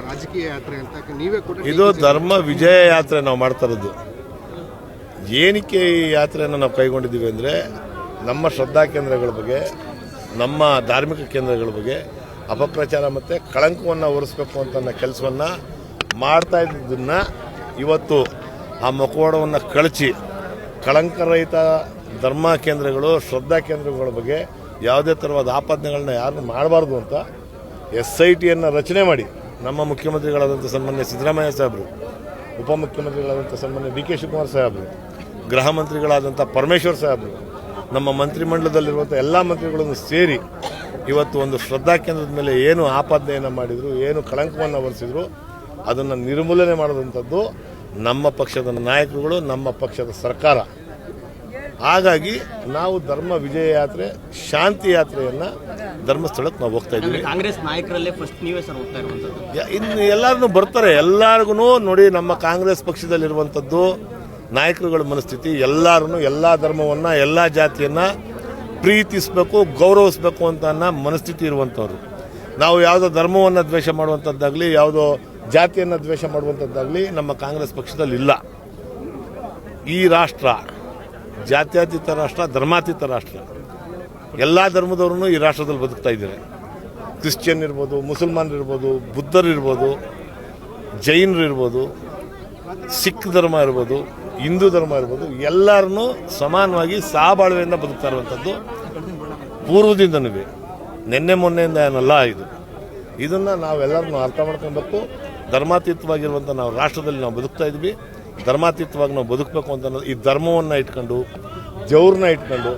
ರಾಜಕೀಯ ಯಾತ್ರೆ ಅಂತ ನೀವೇ ಕೂಡ ಇದು ಧರ್ಮ ವಿಜಯ ಯಾತ್ರೆ ನಾವು ಮಾಡ್ತಾ ಇರೋದು. ಏನಕ್ಕೆ ಈ ಯಾತ್ರೆಯನ್ನು ನಾವು ಕೈಗೊಂಡಿದ್ದೀವಿ ಅಂದರೆ ನಮ್ಮ ಶ್ರದ್ಧಾ ಕೇಂದ್ರಗಳ ಬಗ್ಗೆ ನಮ್ಮ ಧಾರ್ಮಿಕ ಕೇಂದ್ರಗಳ ಬಗ್ಗೆ ಅಪಪ್ರಚಾರ ಮತ್ತು ಕಳಂಕವನ್ನು ಒರೆಸ್ಬೇಕು ಅಂತ ಕೆಲಸವನ್ನು ಮಾಡ್ತಾ ಇದ್ದದನ್ನು ಇವತ್ತು ಆ ಮುಖವಾಡವನ್ನು ಕಳಚಿ ಕಳಂಕರಹಿತ ಧರ್ಮ ಕೇಂದ್ರಗಳು ಶ್ರದ್ಧಾ ಕೇಂದ್ರಗಳ ಬಗ್ಗೆ ಯಾವುದೇ ಥರವಾದ ಆಪಾದನೆಗಳನ್ನ ಯಾರನ್ನು ಮಾಡಬಾರ್ದು ಅಂತ ಎಸ್ ಐ ಟಿಯನ್ನು ರಚನೆ ಮಾಡಿ ನಮ್ಮ ಮುಖ್ಯಮಂತ್ರಿಗಳಾದಂಥ ಸನ್ಮಾನ್ಯ ಸಿದ್ದರಾಮಯ್ಯ ಸಾಹೇಬರು, ಉಪಮುಖ್ಯಮಂತ್ರಿಗಳಾದಂಥ ಸನ್ಮಾನ್ಯ ಡಿ ಕೆ ಶಿವಕುಮಾರ್ ಸಾಹೇಬರು, ಗೃಹ ಮಂತ್ರಿಗಳಾದಂಥ ಪರಮೇಶ್ವರ್ ಸಾಹೇಬರು, ನಮ್ಮ ಮಂತ್ರಿಮಂಡಲದಲ್ಲಿರುವಂಥ ಎಲ್ಲ ಮಂತ್ರಿಗಳನ್ನು ಸೇರಿ ಇವತ್ತು ಒಂದು ಶ್ರದ್ಧಾ ಕೇಂದ್ರದ ಮೇಲೆ ಏನು ಆಪಾದನೆಯನ್ನು ಮಾಡಿದರು, ಏನು ಕಳಂಕವನ್ನು ಹೊರಿಸಿದ್ರು, ಅದನ್ನು ನಿರ್ಮೂಲನೆ ಮಾಡಿದಂಥದ್ದು ನಮ್ಮ ಪಕ್ಷದ ನಾಯಕರುಗಳು, ನಮ್ಮ ಪಕ್ಷದ ಸರ್ಕಾರ. ಹಾಗಾಗಿ ನಾವು ಧರ್ಮ ವಿಜಯ ಯಾತ್ರೆ, ಶಾಂತಿ ಯಾತ್ರೆಯನ್ನು ಧರ್ಮಸ್ಥಳಕ್ಕೆ ನಾವು ಹೋಗ್ತಾ ಇದ್ದೀವಿ. ಕಾಂಗ್ರೆಸ್ ನಾಯಕರಲ್ಲೇ ಫಸ್ಟ್ ನೀವೇ ಸರ್ ಹೋಗ್ತಾ ಇರುವಂತದ್ದು ಇನ್ನು ಎಲ್ಲರೂ ಬರ್ತಾರೆ. ಎಲ್ಲರಿಗೂ ನೋಡಿ ನಮ್ಮ ಕಾಂಗ್ರೆಸ್ ಪಕ್ಷದಲ್ಲಿರುವಂಥದ್ದು ನಾಯಕರುಗಳ ಮನಸ್ಥಿತಿ ಎಲ್ಲರೂ ಎಲ್ಲ ಧರ್ಮವನ್ನು ಎಲ್ಲ ಜಾತಿಯನ್ನು ಪ್ರೀತಿಸಬೇಕು ಗೌರವಿಸಬೇಕು ಅಂತ ಅನ್ನೋ ಮನಸ್ಥಿತಿ ಇರುವಂಥವ್ರು. ನಾವು ಯಾವುದೋ ಧರ್ಮವನ್ನು ದ್ವೇಷ ಮಾಡುವಂಥದ್ದಾಗಲಿ ಯಾವುದೋ ಜಾತಿಯನ್ನು ದ್ವೇಷ ಮಾಡುವಂಥದ್ದಾಗಲಿ ನಮ್ಮ ಕಾಂಗ್ರೆಸ್ ಪಕ್ಷದಲ್ಲಿ ಇಲ್ಲ. ಈ ರಾಷ್ಟ್ರ ಜಾತ್ಯಾತೀತ ರಾಷ್ಟ್ರ ಧರ್ಮಾತೀತ ರಾಷ್ಟ್ರ. ಎಲ್ಲ ಧರ್ಮದವ್ರೂ ಈ ರಾಷ್ಟ್ರದಲ್ಲಿ ಬದುಕ್ತಾ ಇದ್ದಾರೆ. ಕ್ರಿಶ್ಚಿಯನ್ ಇರ್ಬೋದು, ಮುಸಲ್ಮಾನ್ ಇರ್ಬೋದು, ಬುದ್ಧರು ಇರ್ಬೋದು, ಜೈನರು ಇರ್ಬೋದು, ಸಿಖ್ ಧರ್ಮ ಇರ್ಬೋದು, ಹಿಂದೂ ಧರ್ಮ ಇರ್ಬೋದು, ಎಲ್ಲರನ್ನೂ ಸಮಾನವಾಗಿ ಸಾಬಾಳ್ವೆಯಿಂದ ಬದುಕ್ತಾ ಇರುವಂಥದ್ದು ಪೂರ್ವದಿಂದನೂ ನಿನ್ನೆ ಮೊನ್ನೆಯಿಂದ ಏನಲ್ಲ ಇದು. ಇದನ್ನು ನಾವೆಲ್ಲರನ್ನು ಅರ್ಥ ಮಾಡ್ಕೊಬೇಕು. ಧರ್ಮಾತೀತವಾಗಿರುವಂಥ ನಾವು ರಾಷ್ಟ್ರದಲ್ಲಿ ನಾವು ಬದುಕ್ತಾ ಇದ್ವಿ. ಧರ್ಮಾತೀತವಾಗಿ ನಾವು ಬದುಕಬೇಕು ಅಂತ ಈ ಧರ್ಮವನ್ನು ಇಟ್ಕೊಂಡು ದೇವ್ರನ್ನ ಇಟ್ಕೊಂಡು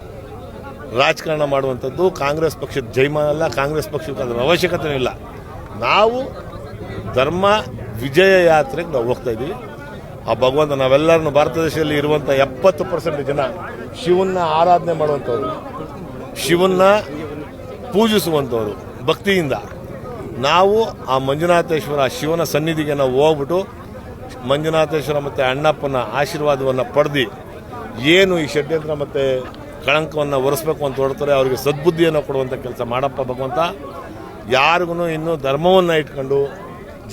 ರಾಜಕಾರಣ ಮಾಡುವಂಥದ್ದು ಕಾಂಗ್ರೆಸ್ ಪಕ್ಷದ ಜೈಮಾನ ಅಲ್ಲ, ಕಾಂಗ್ರೆಸ್ ಪಕ್ಷಕ್ಕೆ ಅದರ ಅವಶ್ಯಕತೆ ಇಲ್ಲ. ನಾವು ಧರ್ಮ ವಿಜಯ ಯಾತ್ರೆಗೆ ನಾವು ಹೋಗ್ತಾ ಇದ್ದೀವಿ. ಆ ಭಗವಂತ ನಾವೆಲ್ಲರನ್ನು ಭಾರತ ದೇಶದಲ್ಲಿ ಇರುವಂಥ ಎಪ್ಪತ್ತು ಪರ್ಸೆಂಟ್ ಜನ ಶಿವನ್ನ ಆರಾಧನೆ ಮಾಡುವಂಥವ್ರು, ಶಿವನ್ನ ಪೂಜಿಸುವಂಥವ್ರು ಭಕ್ತಿಯಿಂದ. ನಾವು ಆ ಮಂಜುನಾಥೇಶ್ವರ ಶಿವನ ಸನ್ನಿಧಿಗೆ ನಾವು ಹೋಗ್ಬಿಟ್ಟು ಮಂಜುನಾಥೇಶ್ವರ ಮತ್ತು ಅಣ್ಣಪ್ಪನ ಆಶೀರ್ವಾದವನ್ನು ಪಡೆದು ಏನು ಈ ಷಡ್ಯಂತ್ರ ಮತ್ತು ಕಳಂಕವನ್ನು ಒರೆಸ್ಬೇಕು ಅಂತ ಹೊರಡ್ತಾರೆ, ಅವರಿಗೆ ಸದ್ಬುದ್ಧಿಯನ್ನು ಕೊಡುವಂಥ ಕೆಲಸ ಮಾಡಪ್ಪ ಭಗವಂತ. ಯಾರಿಗೂ ಇನ್ನೂ ಧರ್ಮವನ್ನು ಇಟ್ಕೊಂಡು,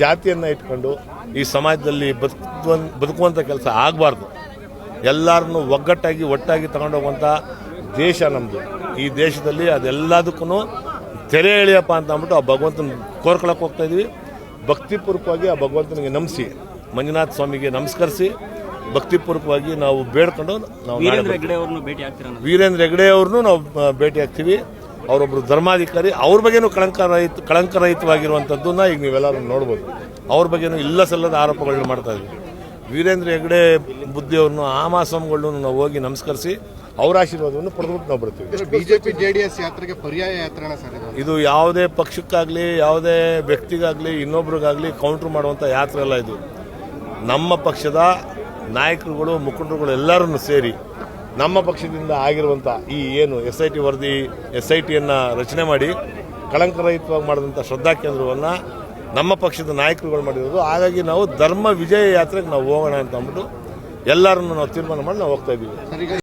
ಜಾತಿಯನ್ನು ಇಟ್ಕೊಂಡು ಈ ಸಮಾಜದಲ್ಲಿ ಬದುಕುವ ಬದುಕುವಂಥ ಕೆಲಸ ಆಗಬಾರ್ದು. ಎಲ್ಲರನ್ನು ಒಗ್ಗಟ್ಟಾಗಿ, ಒಟ್ಟಾಗಿ ತಗೊಂಡೋಗುವಂಥ ದೇಶ ನಮ್ಮದು ಈ ದೇಶದಲ್ಲಿ ಅದೆಲ್ಲದಕ್ಕೂ ತೆರೆ ಎಳೆಯಪ್ಪ ಅಂತ ಅಂದ್ಬಿಟ್ಟು ಆ ಭಗವಂತನ ಕೋರ್ಕೊಳಕ್ಕೆ ಹೋಗ್ತಾ ಇದೀವಿ. ಭಕ್ತಿಪೂರ್ವಕವಾಗಿ ಆ ಭಗವಂತನಿಗೆ ನಮಿಸಿ. ಮಂಜುನಾಥ ಸ್ವಾಮಿಗೆ ನಮಸ್ಕರಿಸಿ. ಭಕ್ತಿಪೂರ್ವಕವಾಗಿ ನಾವು ಬೇಡ್ಕೊಂಡು ನಾವು ವೀರೇಂದ್ರ. ಹೆಗ್ಡೆ ಅವ್ರನ್ನು ಭೇಟಿ ಆಗ್ತೀರಾ ಅನ್ನೋದು. ವೀರೇಂದ್ರ ಹೆಗಡೆ ಅವ್ರನ್ನೂ ನಾವು ಆ, ಭೇಟಿ ಆಗ್ತೀವಿ. ಅವರೊಬ್ಬರು ಧರ್ಮಾಧಿಕಾರಿ ಅವ್ರ ಬಗ್ಗೆನೂ ಕಳಂಕರಹಿತ ಕಳಂಕರಹಿತವಾಗಿರುವಂಥದ್ದನ್ನ ಈಗ ನೀವೆಲ್ಲರೂ ನೋಡ್ಬೋದು. ಅವ್ರ ಬಗ್ಗೆನೂ ಇಲ್ಲ ಸಲ್ಲದ ಆರೋಪಗಳನ್ನ ಮಾಡ್ತಾ ಇದ್ವಿ ವೀರೇಂದ್ರ ಹೆಗಡೆ ಬುದ್ಧಿಯವ್ರನ್ನು ಆಮಾಸಂಗಳನ್ನು ನಾವು ಹೋಗಿ ನಮಸ್ಕರಿಸಿ ಅವ್ರ ಆಶೀರ್ವಾದವನ್ನು ಪಡೆದುಬಿಟ್ಟು ನಾವು ಬರ್ತೀವಿ. ಬಿಜೆಪಿ ಜೆಡಿಎಸ್ ಯಾತ್ರೆಗೆ ಪರ್ಯಾಯ ಯಾತ್ರೆ ಸರ್ ಇದು? ಇದು ಯಾವುದೇ ಪಕ್ಷಕ್ಕಾಗಲಿ ಯಾವುದೇ ವ್ಯಕ್ತಿಗಾಗಲಿ ಇನ್ನೊಬ್ರಿಗಾಗಲಿ ಕೌಂಟ್ರ್ ಮಾಡುವಂಥ ಯಾತ್ರೆ ಅಲ್ಲ ಇದು. ನಮ್ಮ ಪಕ್ಷದ ನಾಯಕರುಗಳು, ಮುಖಂಡರುಗಳು ಎಲ್ಲರನ್ನು ಸೇರಿ ನಮ್ಮ ಪಕ್ಷದಿಂದ ಆಗಿರುವಂಥ ಈ ಏನು ಎಸ್ ಐ ಟಿ ವರದಿ ಎಸ್ ಐ ಟಿಯನ್ನು ರಚನೆ ಮಾಡಿ ಕಳಂಕರಹಿತವಾಗಿ ಮಾಡಿದಂಥ ಶ್ರದ್ಧಾ ಕೇಂದ್ರವನ್ನು ನಮ್ಮ ಪಕ್ಷದ ನಾಯಕರುಗಳು ಮಾಡಿರೋದು. ಹಾಗಾಗಿ ನಾವು ಧರ್ಮ ವಿಜಯ ಯಾತ್ರೆಗೆ ನಾವು ಹೋಗೋಣ ಅಂತ ಅಂದ್ಬಿಟ್ಟು ಎಲ್ಲರನ್ನು ನಾವು ತೀರ್ಮಾನ ಮಾಡಿ ನಾವು ಹೋಗ್ತಾ ಇದ್ದೀವಿ.